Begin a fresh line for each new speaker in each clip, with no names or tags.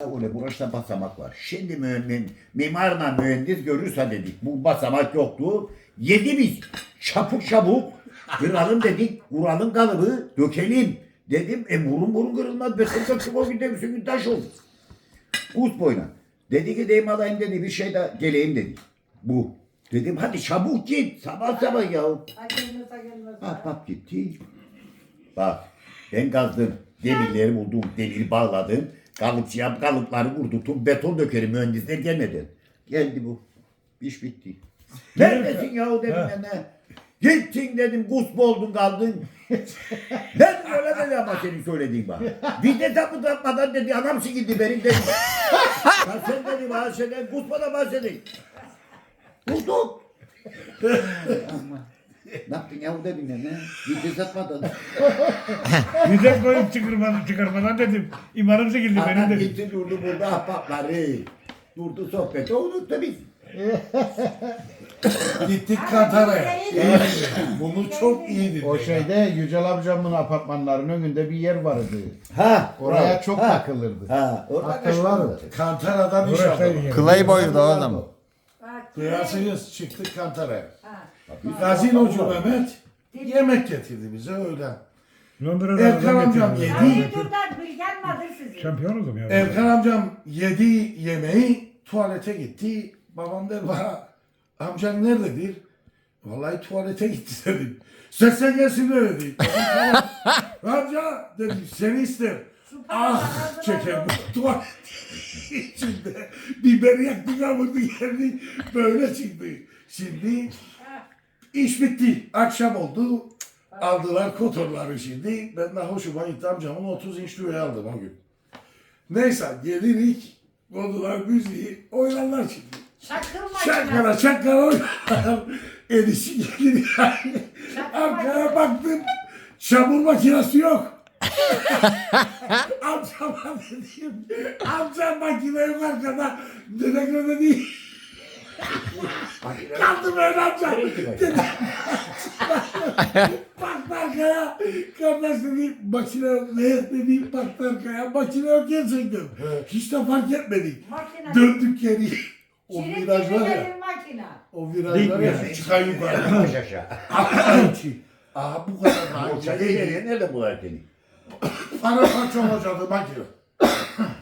Öyle burası basamak var. Şimdi mümin, mimarla mühendis görürse dedik. Bu basamak yoktu. Yedi biz. Çabuk çabuk. Kıralım dedik. Vuralım kalıbı. Dökelim. Dedim e burun burun kırılmaz. Besin kaçıp o gün demişsin gün taş olur. Kus boyuna. Dedi ki deyim alayım dedi. Bir şey de geleyim dedi. Bu. Dedim hadi çabuk git. Sabah sabah ya. Bak bak gitti. Bak ben kazdım. Demirleri buldum. Demir bağladım. Kalıpçıya kalıpları vurdum. Beton dökerim mühendisler gelmedi. Geldi bu. İş bitti. Neredesin yahu dedim ben de. Gittin dedim kusmu oldun kaldın. ben öyle dedi ama senin söylediğin bak. Bir de tapı tapmadan dedi adamsın gitti benim dedim. ya sen dedi bahseden kusmadan bahsedin. Bulduk. Ne yaptın yahu dedim ben ne? Bir de satmadan.
Güzel koyup çıkarmadan, çıkarmadan dedim. İmanım çekildi benim
Adam
dedim.
gitti durdu burada ahbapları. Durdu sohbeti unuttu biz.
Gittik Katar'a. Bunu çok iyi.
O şeyde Yücel amcamın apartmanlarının önünde bir yer vardı.
Ha.
Oraya
bravo.
çok
ha.
takılırdı.
Ha. Orada
Akıllar.
Kantara'dan iş aldım.
yani.
Playboy'du o adam.
Bak,
Duyarsınız çıktık Kantara'ya.
Ha.
Gazinocu Mehmet yemek getirdi bize öğlen.
Londra'da
Erkan
adam
amcam
getirdi.
yedi.
Hadi dur da Bilgen vardır sizi.
Şampiyon oldum ya.
Erkan amcam yedi yemeği tuvalete gitti. Babam der bana amcan nerededir? Vallahi tuvalete gitti dedim. Seslen gelsin dedi. Amca dedim seni ister. Ah çeker bu tuvalet içinde biber yaktı kavurdu geldi böyle çıktı. Şimdi iş bitti. Akşam oldu. Aldılar kotorları şimdi. Ben de hoşuma gitti amcamın 30 inç düğü aldım o gün. Neyse gelirik. Kodular müziği oynarlar şimdi.
Çakılma.
Çakara çakara oynarlar. Enişi gelir yani. Arkaya baktım. Çamur makinesi yok. Amcama dedim. Amca makine yok arkada. Öyle değil. Kaldım öyle amca. Dedim. Baktı arkaya. Kardeş dedi makine. Ne dedi baktı arkaya. Makine yok gerçekten. Hiç de fark etmedik.
Makine.
Döndük geri. O
Çelik
viraj var ya.
gibi makine.
O viraj var ya. Çıkan yukarı.
Aşağı.
Aha bu kadar.
Nerede bular seni?
Para parça olacaktı makine.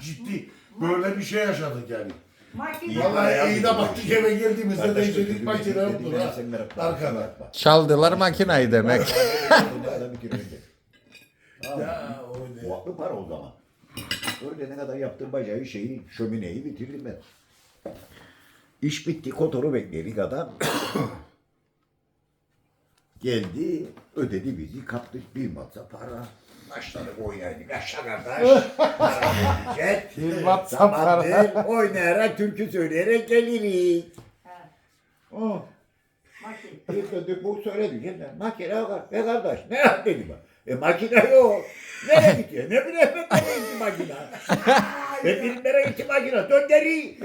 Ciddi. Böyle bir şey yaşadık yani.
Makine.
Vallahi iyi de baktık eve geldiğimizde de izledik makine yoktur ha. Arkada.
Çaldılar makinayı demek.
Ya öyle.
Bu aklı para o zaman. Öyle ne kadar yaptığım bacağı şeyi, şömineyi bitirdim ben. İş bitti, kotoru bekledik adam. Geldi, ödedi bizi, kaptık bir masa para. Başladık oynaydık aşağı kardeş.
Bir para.
zamandır oynayarak, türkü söyleyerek geliriz. Oh.
Makine.
Bir döndük bu söyledi. Şimdi makine yok. Ne kardeş? Ne yap dedi bak. E makine yok. Nereye gidiyor? Ne bileyim ben nereye gitti makine? e bileyim nereye gitti makine? Dön geri.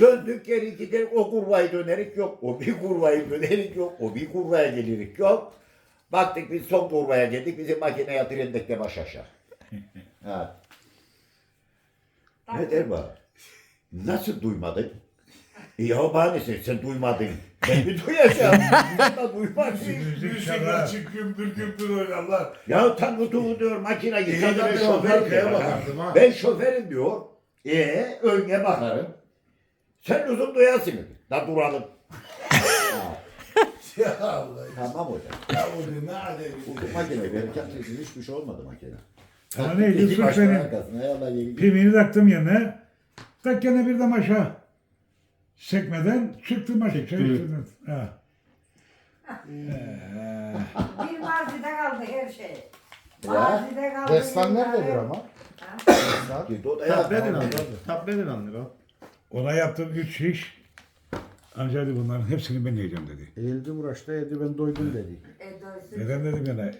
Döndük geri giderik. O kurvayı dönerik yok. O bir kurvayı dönerik yok. O bir kurvaya gelirik yok. Baktık biz son kurvaya geldik. Bizim makine yatırındık de baş aşağı. Ha. Ne der bana? Nasıl duymadın? E ya maalesef sen duymadın. Ben mi duyacağım? Ben de duymak için.
Müzik açık gümbür gümbür oynarlar.
Ya tanrı diyor makine yıkadı
arkaya
diyor.
ha.
Ben şoförüm diyor. E önüne bakarım. Sen uzun duyasın. Da duralım.
Ya Allah.
tamam hocam.
Ya o ne alevi.
Bu makine verirken sizin hiçbir şey olmadı makine.
Sana neydi?
İki
Sırf
başların
benim.
arkasına yalan yeri.
Pimini taktım yerine. Tak gene bir de maşa. Sekmeden çıktım. Çay içtim. Ha.
Bir mazide kaldı her şey.
Ya.
Mazide kaldı.
Destan nerededir ama? Destan.
Gitti o da ya.
Tabletten alır o.
Ona yaptım üç şiş. Amca dedi bunların hepsini ben yiyeceğim dedi.
Eğildi uğraştı yedi ben doydum dedi.
E, doysun.
Neden dedim yana.